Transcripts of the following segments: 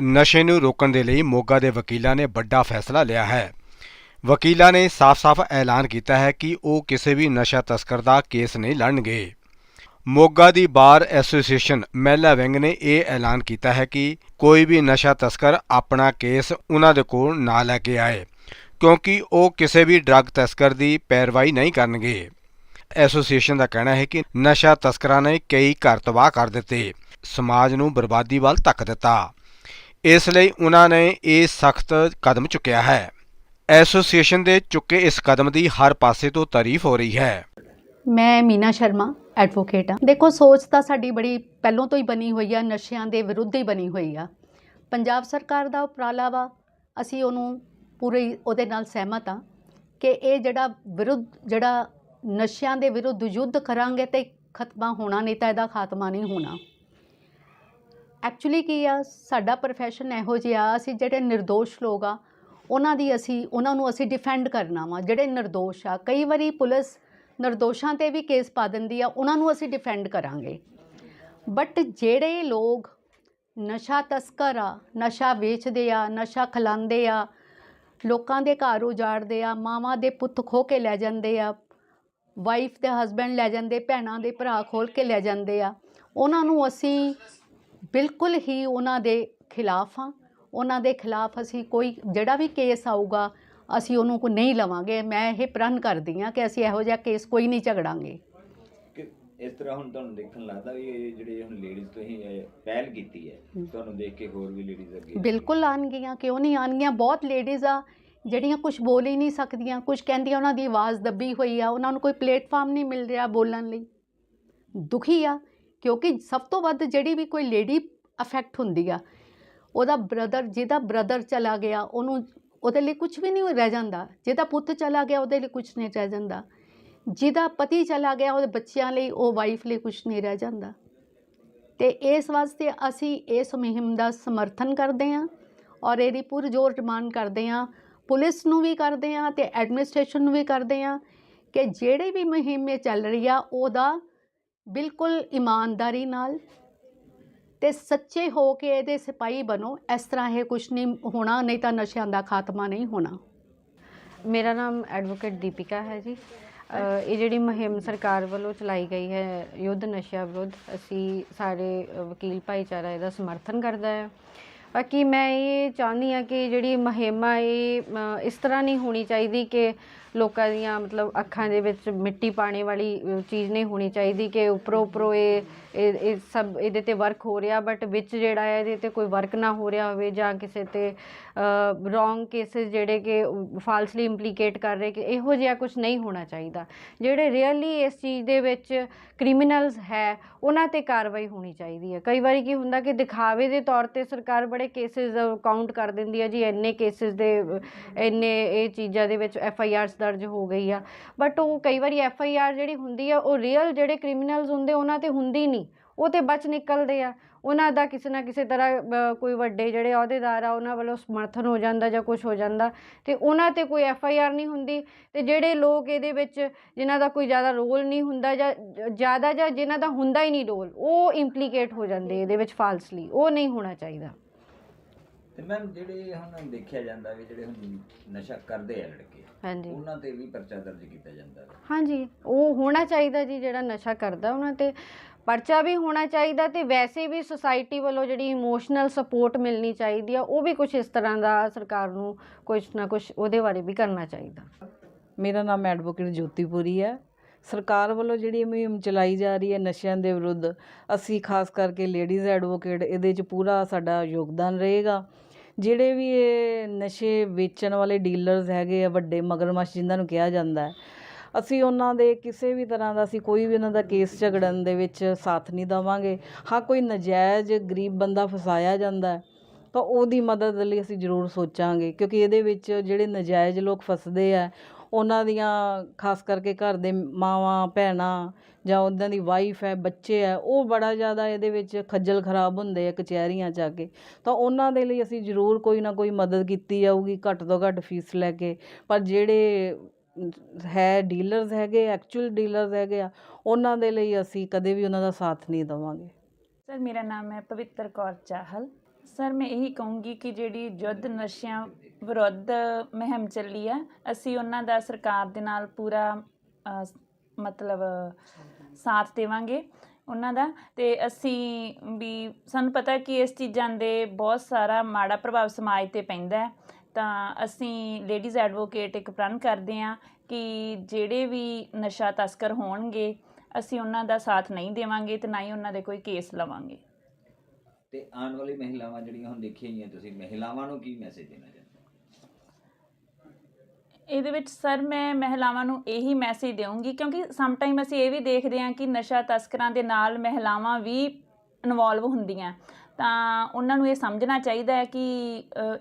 ਨਸ਼ੇ ਨੂੰ ਰੋਕਣ ਦੇ ਲਈ ਮੋਗਾ ਦੇ ਵਕੀਲਾਂ ਨੇ ਵੱਡਾ ਫੈਸਲਾ ਲਿਆ ਹੈ। ਵਕੀਲਾਂ ਨੇ ਸਾਫ਼-ਸਾਫ਼ ਐਲਾਨ ਕੀਤਾ ਹੈ ਕਿ ਉਹ ਕਿਸੇ ਵੀ ਨਸ਼ਾ ਤਸਕਰ ਦਾ ਕੇਸ ਨਹੀਂ ਲੜਨਗੇ। ਮੋਗਾ ਦੀ ਬਾਰ ਐਸੋਸੀਏਸ਼ਨ ਮਹਿਲਾ ਵਿੰਗ ਨੇ ਇਹ ਐਲਾਨ ਕੀਤਾ ਹੈ ਕਿ ਕੋਈ ਵੀ ਨਸ਼ਾ ਤਸਕਰ ਆਪਣਾ ਕੇਸ ਉਹਨਾਂ ਦੇ ਕੋਲ ਨਾ ਲੈ ਕੇ ਆਏ, ਕਿਉਂਕਿ ਉਹ ਕਿਸੇ ਵੀ ਡਰੱਗ ਤਸਕਰ ਦੀ ਪੈਰਵਾਈ ਨਹੀਂ ਕਰਨਗੇ। ਐਸੋਸੀਏਸ਼ਨ ਦਾ ਕਹਿਣਾ ਹੈ ਕਿ ਨਸ਼ਾ ਤਸਕਰਾਂ ਨੇ ਕਈ ਘਰ ਤਬਾਹ ਕਰ ਦਿੱਤੇ, ਸਮਾਜ ਨੂੰ ਬਰਬਾਦੀ ਵੱਲ ਧੱਕ ਦਿੱਤਾ। ਇਸ ਲਈ ਉਹਨਾਂ ਨੇ ਇਹ ਸਖਤ ਕਦਮ ਚੁੱਕਿਆ ਹੈ। ਐਸੋਸੀਏਸ਼ਨ ਦੇ ਚੁੱਕੇ ਇਸ ਕਦਮ ਦੀ ਹਰ ਪਾਸੇ ਤੋਂ ਤਾਰੀਫ ਹੋ ਰਹੀ ਹੈ। ਮੈਂ ਮੀਨਾ ਸ਼ਰਮਾ ਐਡਵੋਕੇਟ ਹਾਂ। ਦੇਖੋ, ਸੋਚ ਤਾਂ ਸਾਡੀ ਬੜੀ ਪਹਿਲਾਂ ਤੋਂ ਹੀ ਬਣੀ ਹੋਈ ਆ, ਨਸ਼ਿਆਂ ਦੇ ਵਿਰੁੱਧ ਹੀ ਬਣੀ ਹੋਈ ਆ। ਪੰਜਾਬ ਸਰਕਾਰ ਦਾ ਉਪਰਾਲਾ ਵਾ, ਅਸੀਂ ਉਹਨੂੰ ਪੂਰੀ ਉਹਦੇ ਨਾਲ ਸਹਿਮਤ ਆ ਕਿ ਇਹ ਜਿਹੜਾ ਵਿਰੁੱਧ, ਜਿਹੜਾ ਨਸ਼ਿਆਂ ਦੇ ਵਿਰੁੱਧ ਯੁੱਧ ਕਰਾਂਗੇ ਤੇ ਖਤਮਾ ਹੋਣਾ, ਨਹੀਂ ਤਾਂ ਇਹਦਾ ਖਾਤਮਾ ਨਹੀਂ ਹੋਣਾ। ਐਕਚੁਅਲੀ ਕੀ ਆ? ਸਾਡਾ profession ਇਹੋ ਜਿਹਾ, ਅਸੀਂ ਜਿਹੜੇ નિર્ਦੋਸ਼ ਲੋਕ ਆ, ਉਹਨਾਂ ਦੀ ਅਸੀਂ, ਉਹਨਾਂ ਨੂੰ ਅਸੀਂ ਡਿਫੈਂਡ ਕਰਨਾ ਵਾ, ਜਿਹੜੇ નિર્ਦੋਸ਼ ਆ। ਕਈ ਵਾਰੀ ਪੁਲਿਸ નિર્ਦੋਸ਼ਾਂ ਤੇ ਵੀ ਕੇਸ ਪਾ ਦਿੰਦੀ ਆ, ਉਹਨਾਂ ਨੂੰ ਅਸੀਂ ਡਿਫੈਂਡ ਕਰਾਂਗੇ। ਬਟ ਜਿਹੜੇ ਲੋਕ ਨਸ਼ਾ ਤਸਕਰ ਆ, ਨਸ਼ਾ ਵੇਚਦੇ ਆ, ਨਸ਼ਾ ਖਲਾਉਂਦੇ ਆ, ਲੋਕਾਂ ਦੇ ਘਰ ਉਜਾੜਦੇ ਆ, ਮਾਵਾਂ ਦੇ ਪੁੱਤ ਖੋ ਕੇ ਲੈ ਜਾਂਦੇ ਆ ਵਾਈਫ ਤੇ ਹਸਬੰਡ ਲੈ ਜਾਂਦੇ, ਭੈਣਾਂ ਦੇ ਭਰਾ ਖੋਲ ਕੇ ਲੈ ਜਾਂਦੇ ਆ, ਉਹਨਾਂ ਨੂੰ ਅਸੀਂ ਬਿਲਕੁਲ ਹੀ ਉਹਨਾਂ ਦੇ ਖਿਲਾਫ ਆ ਉਹਨਾਂ ਦੇ ਖਿਲਾਫ ਅਸੀਂ ਕੋਈ ਜਿਹੜਾ ਵੀ ਕੇਸ ਆਊਗਾ ਅਸੀਂ ਉਹਨੂੰ ਕੋ ਨਹੀਂ ਲਵਾਂਗੇ। ਮੈਂ ਇਹ ਪ੍ਰਣ ਕਰਦੀ ਆ ਕਿ ਅਸੀਂ ਇਹੋ ਜਿਹਾ ਕੇਸ ਕੋਈ ਨਹੀਂ ਝਗੜਾਂਗੇ। ਇਸ ਤਰ੍ਹਾਂ ਹੁਣ ਤੁਹਾਨੂੰ ਦੇਖਣ ਲੱਗਦਾ ਵੀ ਇਹ ਜਿਹੜੇ ਹੁਣ ਲੇਡੀਜ਼ ਤੁਸੀਂ ਇਹ ਪਹਿਲ ਕੀਤੀ ਹੈ ਤੁਹਾਨੂੰ ਦੇਖ ਕੇ ਹੋਰ ਵੀ ਲੇਡੀਜ਼ ਅੱਗੇ ਬਿਲਕੁਲ ਆਉਣਗੀਆਂ ਕਿਉਂ ਨਹੀਂ ਆਉਣਗੀਆਂ? ਬਹੁਤ ਲੇਡੀਜ਼ ਆ ਜਿਹੜੀਆਂ ਕੁਝ ਬੋਲ ਹੀ ਨਹੀਂ ਸਕਦੀਆਂ। ਕੁਝ ਕਹਿੰਦੀਆਂ ਉਹਨਾਂ ਦੀ ਆਵਾਜ਼ ਦੱਬੀ ਹੋਈ ਆ ਉਹਨਾਂ ਨੂੰ ਕੋਈ ਪਲੇਟਫਾਰਮ ਨਹੀਂ ਮਿਲ ਰਿਹਾ ਬੋਲਣ ਲਈ। ਦੁਖੀ ਆ। ਕਿਉਂਕਿ ਸਭ ਤੋਂ ਵੱਧ ਜਿਹੜੀ ਵੀ ਕੋਈ ਲੇਡੀ ਅਫੈਕਟ ਹੁੰਦੀ ਆ, ਉਹਦਾ ਬ੍ਰਦਰ, ਜਿਹਦਾ ਬ੍ਰਦਰ ਚਲਾ ਗਿਆ, ਉਹਨੂੰ, ਉਹਦੇ ਲਈ ਕੁਝ ਵੀ ਨਹੀਂ ਰਹਿ ਜਾਂਦਾ। ਜਿਹਦਾ ਪੁੱਤ ਚਲਾ ਗਿਆ, ਉਹਦੇ ਲਈ ਕੁਝ ਨਹੀਂ ਰਹਿ ਜਾਂਦਾ। ਜਿਹਦਾ ਪਤੀ ਚਲਾ ਗਿਆ, ਉਹਦੇ ਬੱਚਿਆਂ ਲਈ, ਉਹ ਵਾਈਫ ਲਈ ਕੁਝ ਨਹੀਂ ਰਹਿ ਜਾਂਦਾ। ਤੇ ਇਸ ਵਾਸਤੇ ਅਸੀਂ ਇਸ ਮੁਹਿੰਮ ਦਾ ਸਮਰਥਨ ਕਰਦੇ ਹਾਂ ਔਰ ਇਹਦੀ ਪੁਰਜੋਰ ਡਿਮਾਂਡ ਕਰਦੇ ਹਾਂ। ਪੁਲਿਸ ਨੂੰ ਵੀ ਕਰਦੇ ਹਾਂ ਤੇ ਐਡਮਿਨਿਸਟ੍ਰੇਸ਼ਨ ਨੂੰ ਵੀ ਕਰਦੇ ਹਾਂ ਕਿ ਜਿਹੜੇ ਵੀ ਮੁਹਿੰਮ ਇਹ ਚੱਲ ਰਹੀ ਆ, ਉਹਦਾ ਬਿਲਕੁਲ ਇਮਾਨਦਾਰੀ ਨਾਲ ਤੇ ਸੱਚੇ ਹੋ ਕੇ ਇਹਦੇ ਸਿਪਾਹੀ ਬਣੋ, ਇਸ ਤਰ੍ਹਾਂ ਇਹ ਕੁਝ ਨਹੀਂ ਹੋਣਾ, ਨਹੀਂ ਤਾਂ ਨਸ਼ਿਆਂ ਦਾ ਖਾਤਮਾ ਨਹੀਂ ਹੋਣਾ। ਮੇਰਾ ਨਾਮ ਐਡਵੋਕੇਟ ਦੀਪਿਕਾ ਹੈ ਜੀ। ਇਹ ਜਿਹੜੀ ਮੁਹਿੰਮ ਸਰਕਾਰ ਵੱਲੋਂ ਚਲਾਈ ਗਈ ਹੈ ਯੁੱਧ ਨਸ਼ਿਆਂ ਵਿਰੁੱਧ, ਅਸੀਂ ਸਾਰੇ ਵਕੀਲ ਭਾਈਚਾਰਾ ਇਹਦਾ ਸਮਰਥਨ ਕਰਦਾ ਹੈ। ਬਾਕੀ ਮੈਂ ਇਹ ਚਾਹੁੰਦੀ ਹਾਂ ਕਿ ਜਿਹੜੀ ਮੁਹਿੰਮ ਆ, ਇਹ ਇਸ ਤਰ੍ਹਾਂ ਨਹੀਂ ਹੋਣੀ ਚਾਹੀਦੀ ਕਿ ਲੋਕਾਂ ਦੀਆਂ ਮਤਲਬ ਅੱਖਾਂ ਦੇ ਵਿੱਚ ਮਿੱਟੀ ਪਾਣੇ ਵਾਲੀ ਚੀਜ਼ ਨਹੀਂ ਹੋਣੀ ਚਾਹੀਦੀ ਕਿ ਉੱਪਰੋਂ ਉੱਪਰੋਂ ਇਹ ਇਹ ਸਭ ਇਹਦੇ ਤੇ ਵਰਕ ਹੋ ਰਿਹਾ ਬਟ ਵਿੱਚ ਜਿਹੜਾ ਹੈ ਇਹਦੇ ਤੇ ਕੋਈ ਵਰਕ ਨਾ ਹੋ ਰਿਹਾ ਹੋਵੇ ਜਾਂ ਕਿਸੇ ਤੇ ਰੋਂਗ ਕੇਸਿਸ ਜਿਹੜੇ ਕਿ ਫਾਲਸਲੀ ਇੰਪਲੀਕੇਟ ਕਰ ਰਹੇ ਕਿ ਇਹੋ ਜਿਹਾ ਕੁਝ ਨਹੀਂ ਹੋਣਾ ਚਾਹੀਦਾ। ਜਿਹੜੇ ਰੀਅਲੀ ਇਸ ਚੀਜ਼ ਦੇ ਵਿੱਚ ਕ੍ਰਿਮੀਨਲਸ ਹੈ, ਉਹਨਾਂ ਤੇ ਕਾਰਵਾਈ ਹੋਣੀ ਚਾਹੀਦੀ ਹੈ। ਕਈ ਵਾਰੀ ਕੀ ਹੁੰਦਾ ਕਿ ਦਿਖਾਵੇ ਦੇ ਤੌਰ ਤੇ ਸਰਕਾਰ ਬੜੇ ਕੇਸਿਸ ਕਾਊਂਟ ਕਰ ਦਿੰਦੀ ਹੈ ਜੀ, ਇੰਨੇ ਕੇਸਿਸ ਦੇ, ਇੰਨੇ ਇਹ ਚੀਜ਼ਾਂ ਦੇ ਵਿੱਚ ਐਫ ਆਈ ਆਰਸ ਦਰਜ ਹੋ ਗਈ ਆ। ਬਟ ਉਹ ਕਈ ਵਾਰੀ ਐਫ ਆਈ ਆਰ ਜਿਹੜੀ ਹੁੰਦੀ ਆ, ਉਹ ਰੀਅਲ ਜਿਹੜੇ ਕ੍ਰਿਮੀਨਲਸ ਹੁੰਦੇ, ਉਹਨਾਂ ਤੇ ਹੁੰਦੀ ਨਹੀਂ। ਉਹ ਤੇ ਬਚ ਨਿਕਲਦੇ ਆ। ਉਹਨਾਂ ਦਾ ਕਿਸੇ ਨਾ ਕਿਸੇ ਤਰ੍ਹਾਂ ਕੋਈ ਵੱਡੇ ਜਿਹੜੇ ਅਹੁਦੇਦਾਰ ਆ, ਉਹਨਾਂ ਵੱਲੋਂ ਸਮਰਥਨ ਹੋ ਜਾਂਦਾ ਜਾਂ ਕੁਝ ਹੋ ਜਾਂਦਾ। ਤੇ ਉਹਨਾਂ ਤੇ ਕੋਈ ਐਫ ਆਈ ਆਰ ਨਹੀਂ ਹੁੰਦੀ। ਤੇ ਜਿਹੜੇ ਲੋਕ ਇਹਦੇ ਵਿੱਚ ਜਿਨ੍ਹਾਂ ਦਾ ਕੋਈ ਜ਼ਿਆਦਾ ਰੋਲ ਨਹੀਂ ਹੁੰਦਾ ਜਾਂ ਜ਼ਿਆਦਾ ਜਾਂ ਜਿਨ੍ਹਾਂ ਦਾ ਹੁੰਦਾ ਹੀ ਨਹੀਂ ਰੋਲ ਉਹ ਇੰਪਲੀਕੇਟ ਹੋ ਜਾਂਦੇ ਇਹਦੇ ਵਿੱਚ ਫਾਲਸਲੀ ਉਹ ਨਹੀਂ ਹੋਣਾ ਚਾਹੀਦਾ। ਤੇ ਮੈਮ ਜਿਹੜੇ ਹੁਣ ਦੇਖਿਆ ਜਾਂਦਾ ਵੀ ਜਿਹੜੇ ਹੁਣ ਨਸ਼ਾ ਕਰਦੇ ਆ ਲੜਕੇ ਹਾਂਜੀ। ਉਹਨਾਂ ਤੇ ਵੀ ਪਰਚਾ ਦਰਜ ਕੀਤਾ ਜਾਂਦਾ ਹੈ ਹਾਂਜੀ ਉਹ ਹੋਣਾ ਚਾਹੀਦਾ ਜੀ ਜਿਹੜਾ ਨਸ਼ਾ ਕਰਦਾ ਉਹਨਾਂ ਤੇ ਪਰਚਾ ਵੀ ਹੋਣਾ ਚਾਹੀਦਾ ਤੇ ਵੈਸੇ ਵੀ ਸੁਸਾਇਟੀ ਵੱਲੋਂ ਜਿਹੜੀ ਇਮੋਸ਼ਨਲ ਸਪੋਰਟ ਮਿਲਣੀ ਚਾਹੀਦੀ ਆ ਉਹ ਵੀ ਕੁਝ ਇਸ ਤਰ੍ਹਾਂ ਦਾ ਸਰਕਾਰ ਨੂੰ ਕੁਝ ਨਾ ਕੁਝ ਉਹਦੇ ਬਾਰੇ ਵੀ ਕਰਨਾ ਚਾਹੀਦਾ। ਮੇਰਾ ਨਾਮ ਐਡਵੋਕੇਟ ਜੋਤੀਪੁਰੀ ਹੈ। ਸਰਕਾਰ ਵੱਲੋਂ ਜਿਹੜੀ ਇਹ ਮੁਹਿੰਮ ਚਲਾਈ ਜਾ ਰਹੀ ਹੈ ਨਸ਼ਿਆਂ ਦੇ ਵਿਰੁੱਧ ਅਸੀਂ ਖਾਸ ਕਰਕੇ ਲੇਡੀਜ਼ ਐਡਵੋਕੇਟ ਇਹਦੇ 'ਚ ਪੂਰਾ ਸਾਡਾ ਯੋਗਦਾਨ ਰਹੇਗਾ। ਜਿਹੜੇ ਵੀ ਇਹ ਨਸ਼ੇ ਵੇਚਣ ਵਾਲੇ ਡੀਲਰਸ ਹੈਗੇ ਆ, ਵੱਡੇ ਮਗਰਮੱਛ ਜਿਨ੍ਹਾਂ ਨੂੰ ਕਿਹਾ ਜਾਂਦਾ ਅਸੀਂ ਉਹਨਾਂ ਦੇ ਕਿਸੇ ਵੀ ਤਰ੍ਹਾਂ ਦਾ, ਅਸੀਂ ਕੋਈ ਵੀ ਉਹਨਾਂ ਦਾ ਕੇਸ ਝਗੜਨ ਦੇ ਵਿੱਚ ਸਾਥ ਨਹੀਂ ਦੇਵਾਂਗੇ। ਹਾਂ, ਕੋਈ ਨਜਾਇਜ਼ ਗਰੀਬ ਬੰਦਾ ਫਸਾਇਆ ਜਾਂਦਾ ਤਾਂ ਉਹਦੀ ਮਦਦ ਲਈ ਅਸੀਂ ਜ਼ਰੂਰ ਸੋਚਾਂਗੇ, ਕਿਉਂਕਿ ਇਹਦੇ ਵਿੱਚ ਜਿਹੜੇ ਨਜਾਇਜ਼ ਲੋਕ ਫਸਦੇ ਆ ਉਹਨਾਂ ਦੀਆਂ, ਖਾਸ ਕਰਕੇ ਘਰ ਦੇ ਮਾਵਾਂ, ਭੈਣਾਂ ਜਾਂ ਉੱਦਾਂ ਦੀ ਵਾਈਫ ਹੈ, ਬੱਚੇ ਹੈ, ਉਹ ਬੜਾ ਜ਼ਿਆਦਾ ਇਹਦੇ ਵਿੱਚ ਖੱਜਲ ਖਰਾਬ ਹੁੰਦੇ ਆ ਕਚਹਿਰੀਆਂ 'ਚ ਆ ਕੇ। ਤਾਂ ਉਹਨਾਂ ਦੇ ਲਈ ਅਸੀਂ ਜ਼ਰੂਰ ਕੋਈ ਨਾ ਕੋਈ ਮਦਦ ਕੀਤੀ ਜਾਊਗੀ, ਘੱਟ ਤੋਂ ਘੱਟ ਫੀਸ ਲੈ ਕੇ। ਪਰ ਜਿਹੜੇ ਹੈ ਡੀਲਰਸ ਹੈਗੇ ਐਕਚੁਅਲ ਡੀਲਰਸ ਹੈਗੇ ਆ, ਉਹਨਾਂ ਦੇ ਲਈ ਅਸੀਂ ਕਦੇ ਵੀ ਉਹਨਾਂ ਦਾ ਸਾਥ ਨਹੀਂ ਦੇਵਾਂਗੇ। ਸਰ ਮੇਰਾ ਨਾਮ ਹੈ ਪਵਿੱਤਰ ਕੌਰ ਚਾਹਲ। ਸਰ ਮੈਂ ਇਹੀ ਕਹੂੰਗੀ ਕਿ ਜਿਹੜੀ ਯੁੱਧ ਨਸ਼ਿਆਂ ਵਿਰੁੱਧ ਮੁਹਿੰਮ ਚੱਲੀ ਆ ਅਸੀਂ ਉਹਨਾਂ ਦਾ ਸਰਕਾਰ ਦੇ ਨਾਲ ਪੂਰਾ ਅ, ਮਤਲਬ ਸਾਥ ਦੇਵਾਂਗੇ ਉਹਨਾਂ ਦਾ। ਤੇ ਅਸੀਂ ਵੀ ਸਾਨੂੰ ਪਤਾ ਕਿ ਇਸ ਚੀਜ਼ਾਂ ਦੇ ਬਹੁਤ ਸਾਰਾ ਮਾੜਾ ਪ੍ਰਭਾਵ ਸਮਾਜ ਤੇ ਪੈਂਦਾ ਹੈ। ਤਾਂ ਅਸੀਂ ਲੇਡੀਜ਼ ਐਡਵੋਕੇਟ ਇੱਕ ਪ੍ਰਣ ਕਰਦੇ ਹਾਂ ਕਿ ਜਿਹੜੇ ਵੀ ਨਸ਼ਾ ਤਸਕਰ ਹੋਣਗੇ ਅਸੀਂ ਉਹਨਾਂ ਦਾ ਸਾਥ ਨਹੀਂ ਦੇਵਾਂਗੇ ਤੇ ਨਾ ਹੀ ਉਹਨਾਂ ਦੇ ਕੋਈ ਕੇਸ ਲਵਾਂਗੇ। ਤੇ ਆਉਣ ਵਾਲੀ ਮਹਿਲਾਵਾਂ ਜਿਹੜੀਆਂ ਹੁਣ ਦੇਖੀਆਂ ਹੀ ਆ ਤੁਸੀਂ ਮਹਿਲਾਵਾਂ ਨੂੰ ਕੀ ਮੈਸੇਜ ਦੇਣਾ ਚਾਹੁੰਦੇ ਇਹਦੇ ਵਿੱਚ ਸਰ ਮੈਂ ਮਹਿਲਾਵਾਂ ਨੂੰ ਇਹੀ ਮੈਸੇਜ ਦੇਵਾਂਗੀ ਕਿਉਂਕਿ ਸਮ ਟਾਈਮ ਅਸੀਂ ਇਹ ਵੀ ਦੇਖਦੇ ਹਾਂ ਕਿ ਨਸ਼ਾ ਤਸਕਰਾਂ ਦੇ ਨਾਲ ਮਹਿਲਾਵਾਂ ਵੀ ਇਨਵੋਲਵ ਹੁੰਦੀਆਂ। ਤਾਂ ਉਹਨਾਂ ਨੂੰ ਇਹ ਸਮਝਣਾ ਚਾਹੀਦਾ ਹੈ ਕਿ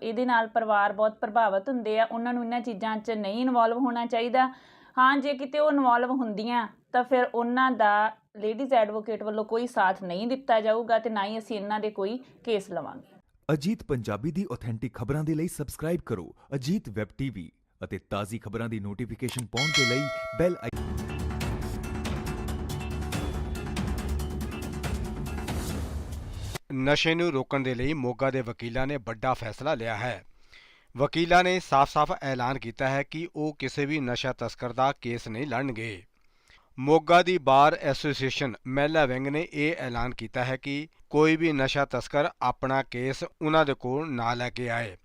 ਇਹਦੇ ਨਾਲ ਪਰਿਵਾਰ ਬਹੁਤ ਪ੍ਰਭਾਵਿਤ ਹੁੰਦੇ ਆ, ਉਹਨਾਂ ਨੂੰ ਇਹਨਾਂ ਚੀਜ਼ਾਂ 'ਚ ਨਹੀਂ ਇਨਵੋਲਵ ਹੋਣਾ ਚਾਹੀਦਾ। ਹਾਂ ਜੇ ਕਿਤੇ ਉਹ ਇਨਵੋਲਵ ਹੁੰਦੀਆਂ ਤਾਂ ਫਿਰ ਉਹਨਾਂ ਦਾ ਲੇਡੀਜ਼ ਐਡਵੋਕੇਟ ਵੱਲੋਂ ਕੋਈ ਸਾਥ ਨਹੀਂ ਦਿੱਤਾ ਜਾਊਗਾ ਤੇ ਨਾ ਹੀ ਅਸੀਂ ਇਹਨਾਂ ਦੇ ਕੋਈ ਕੇਸ ਲਵਾਂਗੇ। ਅਜੀਤ ਪੰਜਾਬੀ ਦੀ ਆਥੈਂਟਿਕ ਖਬਰਾਂ ਦੇ ਲਈ ਸਬਸਕ੍ਰਾਈਬ ਕਰੋ ਅਜੀਤ ਵੈਬ ਟੀਵੀ ਅਤੇ ਤਾਜ਼ੀ ਖਬਰਾਂ ਦੀ ਨੋਟੀਫਿਕੇਸ਼ਨ ਪਾਉਣ ਦੇ ਲਈ ਬੈਲ ਆਈਕਨ ਨਸ਼ੇ ਨੂੰ ਰੋਕਣ ਦੇ ਲਈ ਮੋਗਾ ਦੇ ਵਕੀਲਾਂ ਨੇ ਵੱਡਾ ਫੈਸਲਾ ਲਿਆ ਹੈ। ਵਕੀਲਾਂ ਨੇ ਸਾਫ਼-ਸਾਫ਼ ਐਲਾਨ ਕੀਤਾ ਹੈ ਕਿ ਉਹ ਕਿਸੇ ਵੀ ਨਸ਼ਾ ਤਸਕਰ ਦਾ ਕੇਸ ਨਹੀਂ ਲੜਨਗੇ। ਮੋਗਾ ਦੀ ਬਾਰ ਐਸੋਸੀਏਸ਼ਨ ਮਹਿਲਾ ਵਿੰਗ ਨੇ ਇਹ ਐਲਾਨ ਕੀਤਾ ਹੈ ਕਿ ਕੋਈ ਵੀ ਨਸ਼ਾ ਤਸਕਰ ਆਪਣਾ ਕੇਸ ਉਹਨਾਂ ਦੇ ਕੋਲ ਨਾ ਲੈ ਕੇ ਆਏ,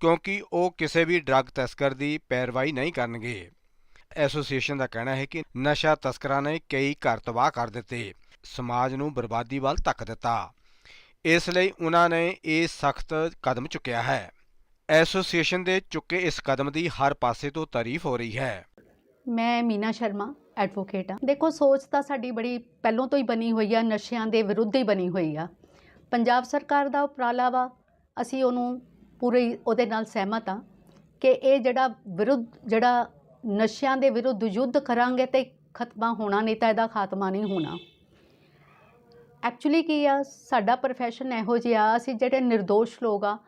ਕਿਉਂਕਿ ਉਹ ਕਿਸੇ ਵੀ ਡਰੱਗ ਤਸਕਰ ਦੀ ਪੈਰਵਾਈ ਨਹੀਂ ਕਰਨਗੇ। ਐਸੋਸੀਏਸ਼ਨ ਦਾ ਕਹਿਣਾ ਹੈ ਕਿ ਨਸ਼ਾ ਤਸਕਰਾਂ ਨੇ ਕਈ ਘਰ ਤਬਾਹ ਕਰ ਦਿੱਤੇ, ਸਮਾਜ ਨੂੰ ਬਰਬਾਦੀ ਵੱਲ ਧੱਕ ਦਿੱਤਾ। ਇਸ ਲਈ ਉਹਨਾਂ ਨੇ ਇਹ ਸਖਤ ਕਦਮ ਚੁੱਕਿਆ ਹੈ। ਐਸੋਸੀਏਸ਼ਨ ਦੇ ਚੁੱਕੇ ਇਸ ਕਦਮ ਦੀ ਹਰ ਪਾਸੇ ਤੋਂ ਤਾਰੀਫ ਹੋ ਰਹੀ ਹੈ। ਮੈਂ ਮੀਨਾ ਸ਼ਰਮਾ ਐਡਵੋਕੇਟ ਆ ਦੇਖੋ, ਸੋਚ ਤਾਂ ਸਾਡੀ ਬੜੀ ਪਹਿਲੋਂ ਤੋਂ ਹੀ ਬਣੀ ਹੋਈ ਆ, ਨਸ਼ਿਆਂ ਦੇ ਵਿਰੁੱਧ ਹੀ ਬਣੀ ਹੋਈ ਆ। ਪੰਜਾਬ ਸਰਕਾਰ ਦਾ ਉਪਰਾਲਾ ਵਾ, ਅਸੀਂ ਉਹਨੂੰ ਪੂਰੀ ਉਹਦੇ ਨਾਲ ਸਹਿਮਤ ਆ ਕਿ ਇਹ ਜਿਹੜਾ ਵਿਰੁੱਧ, ਜਿਹੜਾ ਨਸ਼ਿਆਂ ਦੇ ਵਿਰੁੱਧ ਯੁੱਧ ਕਰਾਂਗੇ ਤੇ ਖਤਮਾ ਹੋਣਾ, ਨਹੀਂ ਤਾਂ ਇਹਦਾ ਖਾਤਮਾ ਨਹੀਂ ਹੋਣਾ। ਐਕਚੁਅਲੀ ਕੀ ਆ, ਸਾਡਾ profession ਇਹੋ ਜਿਹਾ, ਅਸੀਂ ਜਿਹੜੇ નિર્ਦੋਸ਼ ਲੋਕ ਆ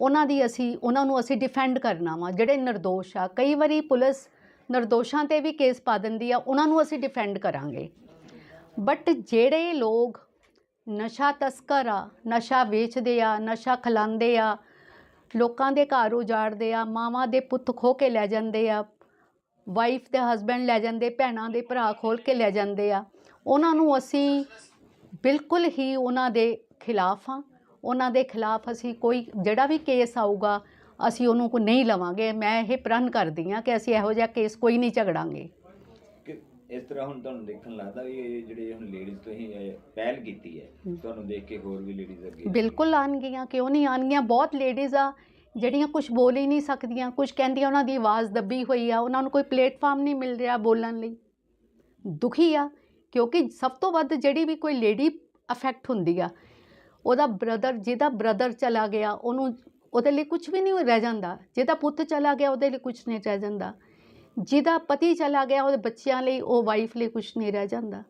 ਉਹਨਾਂ ਦੀ ਅਸੀਂ, ਉਹਨਾਂ ਨੂੰ ਅਸੀਂ ਡਿਫੈਂਡ ਕਰਨਾ ਵਾ, ਜਿਹੜੇ નિર્ਦੋਸ਼ ਆ। ਕਈ ਵਾਰੀ ਪੁਲਿਸ ਨਿਰਦੋਸ਼ਾਂ ਤੇ ਵੀ ਕੇਸ ਪਾ ਦਿੰਦੀ ਆ, ਉਹਨਾਂ ਨੂੰ ਅਸੀਂ ਡਿਫੈਂਡ ਕਰਾਂਗੇ। ਬਟ ਜਿਹੜੇ ਲੋਕ ਨਸ਼ਾ ਤਸਕਰ ਆ, ਨਸ਼ਾ ਵੇਚਦੇ ਆ, ਨਸ਼ਾ ਖਿਲਾਉਂਦੇ ਆ, ਲੋਕਾਂ ਦੇ ਘਰ ਉਜਾੜਦੇ ਆ, ਮਾਵਾਂ ਦੇ ਪੁੱਤ ਖੋ ਕੇ ਲੈ ਜਾਂਦੇ ਆ ਵਾਈਫ ਤੇ ਹਸਬੈਂਡ ਲੈ ਜਾਂਦੇ, ਭੈਣਾਂ ਦੇ ਭਰਾ ਖੋਲ ਕੇ ਲੈ ਜਾਂਦੇ ਆ, ਉਹਨਾਂ ਨੂੰ ਅਸੀਂ ਬਿਲਕੁਲ ਹੀ ਉਹਨਾਂ ਦੇ ਖਿਲਾਫ ਆ। ਉਹਨਾਂ ਦੇ ਖਿਲਾਫ ਅਸੀਂ ਕੋਈ ਜਿਹੜਾ ਵੀ ਕੇਸ ਆਊਗਾ ਅਸੀਂ ਉਹਨੂੰ ਕੋ ਨਹੀਂ ਲਵਾਂਗੇ। ਮੈਂ ਇਹ ਪ੍ਰਣ ਕਰਦੀ ਆ ਕਿ ਅਸੀਂ ਇਹੋ ਜਿਹਾ ਕੇਸ ਕੋਈ ਨਹੀਂ ਝਗੜਾਂਗੇ। ਇਸ ਤਰ੍ਹਾਂ ਹੁਣ ਤੁਹਾਨੂੰ ਦੇਖਣ ਲੱਗਦਾ ਵੀ ਇਹ ਜਿਹੜੇ ਹੁਣ ਲੇਡੀਜ਼ ਤੁਸੀਂ ਪਹਿਲ ਕੀਤੀ ਹੈ ਤੁਹਾਨੂੰ ਦੇਖ ਕੇ ਹੋਰ ਵੀ ਲੇਡੀਜ਼ ਅੱਗੇ ਬਿਲਕੁਲ ਆਉਣਗੀਆਂ ਕਿਉਂ ਨਹੀਂ ਆਉਣਗੀਆਂ? ਬਹੁਤ ਲੇਡੀਜ਼ ਆ ਜਿਹੜੀਆਂ ਕੁਝ ਬੋਲ ਹੀ ਨਹੀਂ ਸਕਦੀਆਂ ਕੁਝ ਕਹਿੰਦੀਆਂ ਉਹਨਾਂ ਦੀ ਆਵਾਜ਼ ਦੱਬੀ ਹੋਈ ਆ ਉਹਨਾਂ ਨੂੰ ਕੋਈ ਪਲੇਟਫਾਰਮ ਨਹੀਂ ਮਿਲ ਰਿਹਾ ਬੋਲਣ ਲਈ। ਦੁਖੀ ਆ ਕਿਉਂਕਿ ਸਭ ਤੋਂ ਵੱਧ ਜਿਹੜੀ ਵੀ ਕੋਈ ਲੇਡੀ ਅਫੈਕਟ ਹੁੰਦੀ ਆ ਉਹਦਾ ਬ੍ਰਦਰ ਜਿਹਦਾ ਬ੍ਰਦਰ ਚਲਾ ਗਿਆ, ਉਹਨੂੰ ਉਹਦੇ ਲਈ ਕੁਝ ਵੀ ਨਹੀਂ ਰਹਿ ਜਾਂਦਾ। ਜਿਹਦਾ ਪੁੱਤ ਚਲਾ ਗਿਆ, ਉਹਦੇ ਲਈ ਕੁਝ ਨਹੀਂ ਰਹਿ ਜਾਂਦਾ। ਜਿਹਦਾ ਪਤੀ ਚਲਾ ਗਿਆ, ਉਹਦੇ ਬੱਚਿਆਂ ਲਈ, ਉਹ ਵਾਈਫ ਲਈ ਕੁਝ ਨਹੀਂ ਰਹਿ ਜਾਂਦਾ।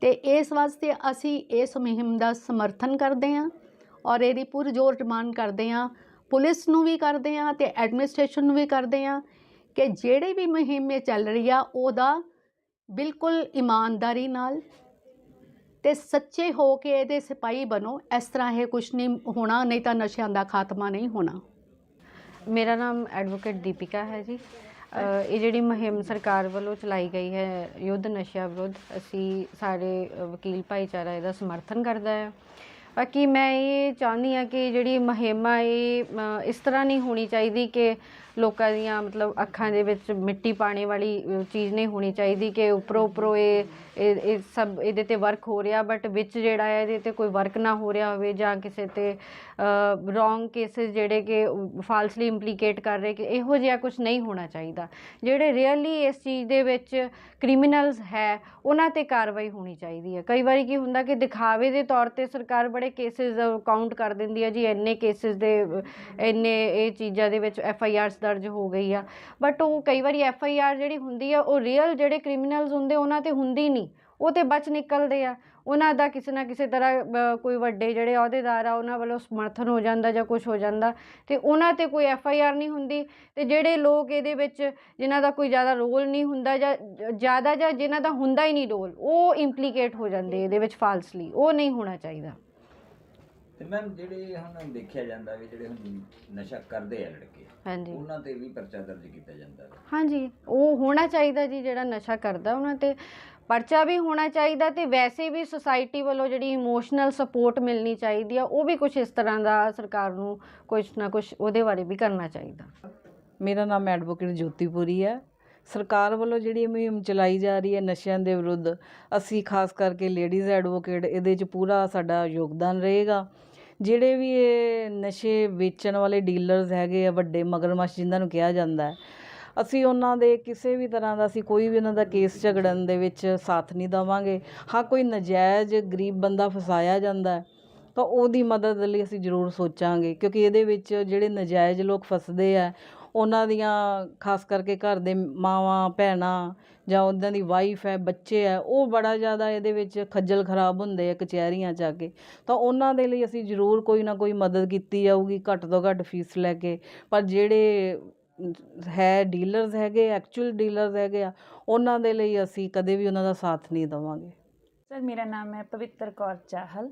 ਤੇ ਇਸ ਵਾਸਤੇ ਅਸੀਂ ਇਸ ਮੁਹਿੰਮ ਦਾ ਸਮਰਥਨ ਕਰਦੇ ਹਾਂ ਔਰ ਇਹਦੀ ਪੁਰਜੋਰ ਡਿਮਾਂਡ ਕਰਦੇ ਹਾਂ। ਪੁਲਿਸ ਨੂੰ ਵੀ ਕਰਦੇ ਹਾਂ ਤੇ ਐਡਮਿਨਿਸਟ੍ਰੇਸ਼ਨ ਨੂੰ ਵੀ ਕਰਦੇ ਹਾਂ ਕਿ ਜਿਹੜੇ ਵੀ ਮੁਹਿੰਮ ਇਹ ਚੱਲ ਰਹੀ ਆ, ਉਹਦਾ ਬਿਲਕੁਲ ਇਮਾਨਦਾਰੀ ਨਾਲ ਤੇ ਸੱਚੇ ਹੋ ਕੇ ਇਹਦੇ ਸਿਪਾਹੀ ਬਣੋ, ਇਸ ਤਰ੍ਹਾਂ ਇਹ ਕੁਝ ਨਹੀਂ ਹੋਣਾ, ਨਹੀਂ ਤਾਂ ਨਸ਼ਿਆਂ ਦਾ ਖਾਤਮਾ ਨਹੀਂ ਹੋਣਾ। ਮੇਰਾ ਨਾਮ ਐਡਵੋਕੇਟ ਦੀਪਿਕਾ ਹੈ ਜੀ। ਇਹ ਜਿਹੜੀ ਮੁਹਿੰਮ ਸਰਕਾਰ ਵੱਲੋਂ ਚਲਾਈ ਗਈ ਹੈ ਯੁੱਧ ਨਸ਼ਾ ਵਿਰੁੱਧ, ਅਸੀਂ ਸਾਰੇ ਵਕੀਲ ਭਾਈਚਾਰਾ ਇਹਦਾ ਸਮਰਥਨ ਕਰਦਾ ਹੈ। ਬਾਕੀ ਮੈਂ ਇਹ ਚਾਹੁੰਦੀ ਹਾਂ ਕਿ ਜਿਹੜੀ ਮੁਹਿੰਮ ਆ, ਇਹ ਇਸ ਤਰ੍ਹਾਂ ਨਹੀਂ ਹੋਣੀ ਚਾਹੀਦੀ ਕਿ ਲੋਕਾਂ ਦੀਆਂ ਮਤਲਬ ਅੱਖਾਂ ਦੇ ਵਿੱਚ ਮਿੱਟੀ ਪਾਣੇ ਵਾਲੀ ਚੀਜ਼ ਨਹੀਂ ਹੋਣੀ ਚਾਹੀਦੀ ਕਿ ਉੱਪਰੋਂ ਉੱਪਰੋਂ ਇਹ ਇਹ ਸਭ ਇਹਦੇ ਤੇ ਵਰਕ ਹੋ ਰਿਹਾ ਬਟ ਵਿੱਚ ਜਿਹੜਾ ਹੈ ਇਹਦੇ ਤੇ ਕੋਈ ਵਰਕ ਨਾ ਹੋ ਰਿਹਾ ਹੋਵੇ ਜਾਂ ਕਿਸੇ ਤੇ ਰੋਂਗ ਕੇਸਿਸ ਜਿਹੜੇ ਕਿ ਫਾਲਸਲੀ ਇੰਪਲੀਕੇਟ ਕਰ ਰਹੇ ਕਿ ਇਹੋ ਜਿਹਾ ਕੁਝ ਨਹੀਂ ਹੋਣਾ ਚਾਹੀਦਾ। ਜਿਹੜੇ ਰੀਅਲੀ ਇਸ ਚੀਜ਼ ਦੇ ਵਿੱਚ ਕ੍ਰਿਮੀਨਲਸ ਹੈ, ਉਹਨਾਂ ਤੇ ਕਾਰਵਾਈ ਹੋਣੀ ਚਾਹੀਦੀ ਹੈ। ਕਈ ਵਾਰੀ ਕੀ ਹੁੰਦਾ ਕਿ ਦਿਖਾਵੇ ਦੇ ਤੌਰ ਤੇ ਸਰਕਾਰ ਬੜੇ ਕੇਸਿਸ ਕਾਊਂਟ ਕਰ ਦਿੰਦੀ ਹੈ ਜੀ, ਇੰਨੇ ਕੇਸਿਸ ਦੇ, ਇੰਨੇ ਇਹ ਚੀਜ਼ਾਂ ਦੇ ਵਿੱਚ ਐਫ ਆਈ ਆਰਸ ਦਰਜ ਹੋ ਗਈ ਆ। ਬਟ ਉਹ ਕਈ ਵਾਰੀ ਐਫ ਆਈ ਆਰ ਜਿਹੜੀ ਹੁੰਦੀ ਆ, ਉਹ ਰੀਅਲ ਜਿਹੜੇ ਕ੍ਰਿਮੀਨਲਸ ਹੁੰਦੇ, ਉਹਨਾਂ ਤੇ ਹੁੰਦੀ ਨਹੀਂ। ਉਹ ਤੇ ਬਚ ਨਿਕਲਦੇ ਆ। ਉਹਨਾਂ ਦਾ ਕਿਸੇ ਨਾ ਕਿਸੇ ਤਰ੍ਹਾਂ ਕੋਈ ਵੱਡੇ ਜਿਹੜੇ ਅਹੁਦੇਦਾਰ ਆ, ਉਹਨਾਂ ਵੱਲੋਂ ਸਮਰਥਨ ਹੋ ਜਾਂਦਾ ਜਾਂ ਕੁਝ ਹੋ ਜਾਂਦਾ। ਤੇ ਉਹਨਾਂ ਤੇ ਕੋਈ ਐਫ ਆਈ ਆਰ ਨਹੀਂ ਹੁੰਦੀ। ਤੇ ਜਿਹੜੇ ਲੋਕ ਇਹਦੇ ਵਿੱਚ ਜਿਨ੍ਹਾਂ ਦਾ ਕੋਈ ਜ਼ਿਆਦਾ ਰੋਲ ਨਹੀਂ ਹੁੰਦਾ ਜਾਂ ਜ਼ਿਆਦਾ ਜਾਂ ਜਿਨ੍ਹਾਂ ਦਾ ਹੁੰਦਾ ਹੀ ਨਹੀਂ ਰੋਲ ਉਹ ਇੰਪਲੀਕੇਟ ਹੋ ਜਾਂਦੇ ਇਹਦੇ ਵਿੱਚ ਫਾਲਸਲੀ ਉਹ ਨਹੀਂ ਹੋਣਾ ਚਾਹੀਦਾ। ਤੇ ਮੈਮ ਜਿਹੜੇ ਹੁਣ ਦੇਖਿਆ ਜਾਂਦਾ ਵੀ ਜਿਹੜੇ ਹੁਣ ਨਸ਼ਾ ਕਰਦੇ ਆ ਲੜਕੇ ਹਾਂਜੀ। ਉਹਨਾਂ ਤੇ ਵੀ ਪਰਚਾ ਦਰਜ ਕੀਤਾ ਜਾਂਦਾ ਹੈ ਹਾਂਜੀ ਉਹ ਹੋਣਾ ਚਾਹੀਦਾ ਜੀ ਜਿਹੜਾ ਨਸ਼ਾ ਕਰਦਾ ਉਹਨਾਂ ਤੇ ਪਰਚਾ ਵੀ ਹੋਣਾ ਚਾਹੀਦਾ ਤੇ ਵੈਸੇ ਵੀ ਸੁਸਾਇਟੀ ਵੱਲੋਂ ਜਿਹੜੀ ਇਮੋਸ਼ਨਲ ਸਪੋਰਟ ਮਿਲਣੀ ਚਾਹੀਦੀ ਆ ਉਹ ਵੀ ਕੁਝ ਇਸ ਤਰ੍ਹਾਂ ਦਾ ਸਰਕਾਰ ਨੂੰ ਕੁਝ ਨਾ ਕੁਝ ਉਹਦੇ ਬਾਰੇ ਵੀ ਕਰਨਾ ਚਾਹੀਦਾ। ਮੇਰਾ ਨਾਮ ਐਡਵੋਕੇਟ ਜੋਤੀਪੁਰੀ ਹੈ। ਸਰਕਾਰ ਵੱਲੋਂ ਜਿਹੜੀ ਮੁਹਿੰਮ ਚਲਾਈ ਜਾ ਰਹੀ ਹੈ ਨਸ਼ਿਆਂ ਦੇ ਵਿਰੁੱਧ ਅਸੀਂ ਖਾਸ ਕਰਕੇ ਲੇਡੀਜ਼ ਐਡਵੋਕੇਟ ਇਹਦੇ 'ਚ ਪੂਰਾ ਸਾਡਾ ਯੋਗਦਾਨ ਰਹੇਗਾ। ਜਿਹੜੇ ਵੀ ਇਹ ਨਸ਼ੇ ਵੇਚਣ ਵਾਲੇ ਡੀਲਰਸ ਹੈਗੇ ਆ, ਵੱਡੇ ਮਗਰਮੱਛ ਜਿਨ੍ਹਾਂ ਨੂੰ ਕਿਹਾ ਜਾਂਦਾ ਅਸੀਂ ਉਹਨਾਂ ਦੇ ਕਿਸੇ ਵੀ ਤਰ੍ਹਾਂ ਦਾ, ਅਸੀਂ ਕੋਈ ਵੀ ਉਹਨਾਂ ਦਾ ਕੇਸ ਝਗੜਨ ਦੇ ਵਿੱਚ ਸਾਥ ਨਹੀਂ ਦੇਵਾਂਗੇ। ਹਾਂ, ਕੋਈ ਨਜਾਇਜ਼ ਗਰੀਬ ਬੰਦਾ ਫਸਾਇਆ ਜਾਂਦਾ ਤਾਂ ਉਹਦੀ ਮਦਦ ਲਈ ਅਸੀਂ ਜ਼ਰੂਰ ਸੋਚਾਂਗੇ, ਕਿਉਂਕਿ ਇਹਦੇ ਵਿੱਚ ਜਿਹੜੇ ਨਜਾਇਜ਼ ਲੋਕ ਫਸਦੇ ਆ ਉਹਨਾਂ ਦੀਆਂ, ਖਾਸ ਕਰਕੇ ਘਰ ਦੇ ਮਾਵਾਂ, ਭੈਣਾਂ ਜਾਂ ਉਹਨਾਂ ਦੀ ਵਾਈਫ ਹੈ, ਬੱਚੇ ਹੈ, ਉਹ ਬੜਾ ਜ਼ਿਆਦਾ ਇਹਦੇ ਵਿੱਚ ਖੱਜਲ ਖਰਾਬ ਹੁੰਦੇ ਆ ਕਚਹਿਰੀਆਂ 'ਚ ਆ ਕੇ। ਤਾਂ ਉਹਨਾਂ ਦੇ ਲਈ ਅਸੀਂ ਜ਼ਰੂਰ ਕੋਈ ਨਾ ਕੋਈ ਮਦਦ ਕੀਤੀ ਜਾਊਗੀ, ਘੱਟ ਤੋਂ ਘੱਟ ਫੀਸ ਲੈ ਕੇ। ਪਰ ਜਿਹੜੇ ਹੈ ਡੀਲਰਸ ਹੈਗੇ ਐਕਚੁਅਲ ਡੀਲਰਸ ਹੈਗੇ ਆ, ਉਹਨਾਂ ਦੇ ਲਈ ਅਸੀਂ ਕਦੇ ਵੀ ਉਹਨਾਂ ਦਾ ਸਾਥ ਨਹੀਂ ਦੇਵਾਂਗੇ। ਸਰ ਮੇਰਾ ਨਾਮ ਹੈ ਪਵਿੱਤਰ ਕੌਰ ਚਾਹਲ।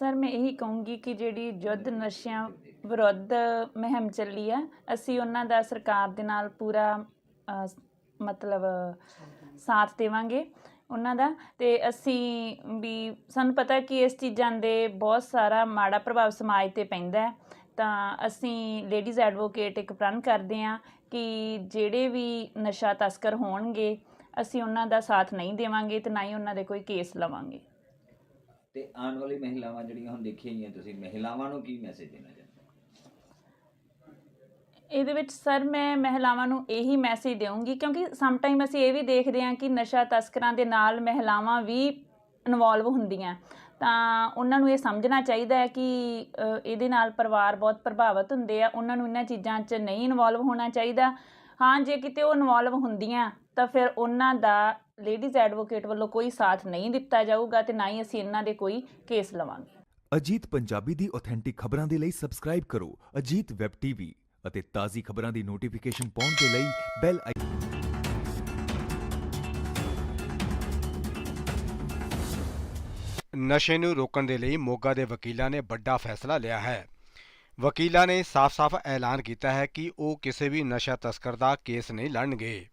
ਸਰ ਮੈਂ ਇਹੀ ਕਹੂੰਗੀ ਕਿ ਜਿਹੜੀ ਯੁੱਧ ਨਸ਼ਿਆਂ ਵਿਰੁੱਧ ਮੁਹਿੰਮ ਚੱਲੀ ਆ ਅਸੀਂ ਉਹਨਾਂ ਦਾ ਸਰਕਾਰ ਦੇ ਨਾਲ ਪੂਰਾ ਅ, ਮਤਲਬ ਸਾਥ ਦੇਵਾਂਗੇ ਉਹਨਾਂ ਦਾ। ਤੇ ਅਸੀਂ ਵੀ ਸਾਨੂੰ ਪਤਾ ਕਿ ਇਸ ਚੀਜ਼ਾਂ ਦੇ ਬਹੁਤ ਸਾਰਾ ਮਾੜਾ ਪ੍ਰਭਾਵ ਸਮਾਜ ਤੇ ਪੈਂਦਾ ਹੈ। ਤਾਂ ਅਸੀਂ ਲੇਡੀਜ਼ ਐਡਵੋਕੇਟ ਇੱਕ ਪ੍ਰਣ ਕਰਦੇ ਹਾਂ ਕਿ ਜਿਹੜੇ ਵੀ ਨਸ਼ਾ ਤਸਕਰ ਹੋਣਗੇ ਅਸੀਂ ਉਹਨਾਂ ਦਾ ਸਾਥ ਨਹੀਂ ਦੇਵਾਂਗੇ ਤੇ ਨਾ ਹੀ ਉਹਨਾਂ ਦੇ ਕੋਈ ਕੇਸ ਲਵਾਂਗੇ। ਤੇ ਆਉਣ ਵਾਲੀ ਮਹਿਲਾਵਾਂ ਜਿਹੜੀਆਂ ਹੁਣ ਦੇਖੀਆਂ ਹੀ ਆ ਤੁਸੀਂ ਮਹਿਲਾਵਾਂ ਨੂੰ ਕੀ ਮੈਸੇਜ ਦੇਣਾ ਚਾਹੁੰਦੇ ਇਹਦੇ ਵਿੱਚ ਸਰ, ਮੈਂ ਮਹਿਲਾਵਾਂ ਨੂੰ ਇਹੀ ਮੈਸੇਜ ਦੇਵਾਂਗੀ ਕਿਉਂਕਿ ਸਮ ਟਾਈਮ ਅਸੀਂ ਇਹ ਵੀ ਦੇਖਦੇ ਹਾਂ ਕਿ ਨਸ਼ਾ ਤਸਕਰਾਂ ਦੇ ਨਾਲ ਮਹਿਲਾਵਾਂ ਵੀ ਇਨਵੋਲਵ ਹੁੰਦੀਆਂ। ਤਾਂ ਉਹਨਾਂ ਨੂੰ ਇਹ ਸਮਝਣਾ ਚਾਹੀਦਾ ਹੈ ਕਿ ਇਹਦੇ ਨਾਲ ਪਰਿਵਾਰ ਬਹੁਤ ਪ੍ਰਭਾਵਿਤ ਹੁੰਦੇ ਆ, ਉਹਨਾਂ ਨੂੰ ਇਹਨਾਂ ਚੀਜ਼ਾਂ 'ਚ ਨਹੀਂ ਇਨਵੋਲਵ ਹੋਣਾ ਚਾਹੀਦਾ। ਹਾਂ, ਜੇ ਕਿਤੇ ਉਹ ਇਨਵੋਲਵ ਹੁੰਦੀਆਂ, ਤਾਂ ਫਿਰ ਉਹਨਾਂ ਦਾ ਲੇਡੀਜ਼ ਐਡਵੋਕੇਟ ਵੱਲੋਂ ਕੋਈ ਸਾਥ ਨਹੀਂ ਦਿੱਤਾ ਜਾਊਗਾ ਤੇ ਨਾ ਹੀ ਅਸੀਂ ਇਹਨਾਂ ਦੇ ਕੋਈ ਕੇਸ ਲਵਾਂਗੇ। ਅਜੀਤ ਪੰਜਾਬੀ ਦੀ ਆਥੈਂਟਿਕ ਖਬਰਾਂ ਦੇ ਲਈ ਸਬਸਕ੍ਰਾਈਬ ਕਰੋ। ਅਜੀਤ ਵੈਬ ਟੀਵੀ ਅਤੇ ਤਾਜ਼ੀ ਖਬਰਾਂ ਦੀ ਨੋਟੀਫਿਕੇਸ਼ਨ ਪਾਉਣ ਦੇ ਲਈ ਬੈਲ ਆਈਕਨ ਨਸ਼ੇ ਨੂੰ ਰੋਕਣ ਦੇ ਲਈ ਮੋਗਾ ਦੇ ਵਕੀਲਾਂ ਨੇ ਵੱਡਾ ਫੈਸਲਾ ਲਿਆ ਹੈ। ਵਕੀਲਾਂ ਨੇ ਸਾਫ਼-ਸਾਫ਼ ਐਲਾਨ ਕੀਤਾ ਹੈ ਕਿ ਉਹ ਕਿਸੇ ਵੀ ਨਸ਼ਾ ਤਸਕਰ ਦਾ ਕੇਸ ਨਹੀਂ ਲੜਨਗੇ।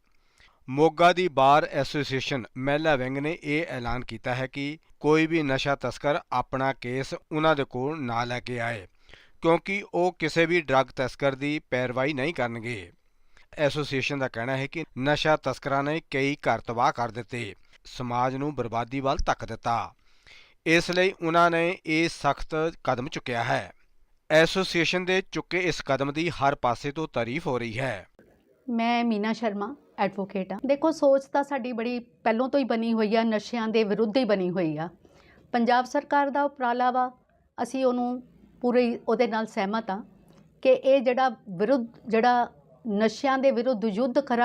ਮੋਗਾ ਦੀ ਬਾਰ ਐਸੋਸੀਏਸ਼ਨ ਮਹਿਲਾ ਵਿੰਗ ਨੇ ਇਹ ਐਲਾਨ ਕੀਤਾ ਹੈ ਕਿ ਕੋਈ ਵੀ ਨਸ਼ਾ ਤਸਕਰ ਆਪਣਾ ਕੇਸ ਉਹਨਾਂ ਦੇ ਕੋਲ ਨਾ ਲੈ ਕੇ ਆਏ, ਕਿਉਂਕਿ ਉਹ ਕਿਸੇ ਵੀ ਡਰੱਗ ਤਸਕਰ ਦੀ ਪੈਰਵਾਈ ਨਹੀਂ ਕਰਨਗੇ। ਐਸੋਸੀਏਸ਼ਨ ਦਾ ਕਹਿਣਾ ਹੈ ਕਿ ਨਸ਼ਾ ਤਸਕਰਾਂ ਨੇ ਕਈ ਘਰ ਤਬਾਹ ਕਰ ਦਿੱਤੇ, ਸਮਾਜ ਨੂੰ ਬਰਬਾਦੀ ਵੱਲ ਧੱਕ ਦਿੱਤਾ। ਇਸ ਲਈ ਉਹਨਾਂ ਨੇ ਇਹ ਸਖਤ ਕਦਮ ਚੁੱਕਿਆ ਹੈ। ਐਸੋਸੀਏਸ਼ਨ ਦੇ ਚੁੱਕੇ ਇਸ ਕਦਮ ਦੀ ਹਰ ਪਾਸੇ ਤੋਂ ਤਾਰੀਫ ਹੋ ਰਹੀ ਹੈ। ਮੈਂ ਮੀਨਾ ਸ਼ਰਮਾ ਐਡਵੋਕੇਟ ਆ। ਦੇਖੋ, ਸੋਚ ਤਾਂ ਸਾਡੀ ਬੜੀ ਪਹਿਲੋਂ ਤੋਂ ਹੀ ਬਣੀ ਹੋਈ ਆ, ਨਸ਼ਿਆਂ ਦੇ ਵਿਰੁੱਧ ਹੀ ਬਣੀ ਹੋਈ ਆ। ਪੰਜਾਬ ਸਰਕਾਰ ਦਾ ਉਪਰਾਲਾ ਵਾ, ਅਸੀਂ ਉਹਨੂੰ ਪੂਰੀ ਉਹਦੇ ਨਾਲ ਸਹਿਮਤ ਆ ਕਿ ਇਹ ਜਿਹੜਾ ਵਿਰੁੱਧ, ਜਿਹੜਾ ਨਸ਼ਿਆਂ ਦੇ ਵਿਰੁੱਧ ਯੁੱਧ ਕਰਾਂ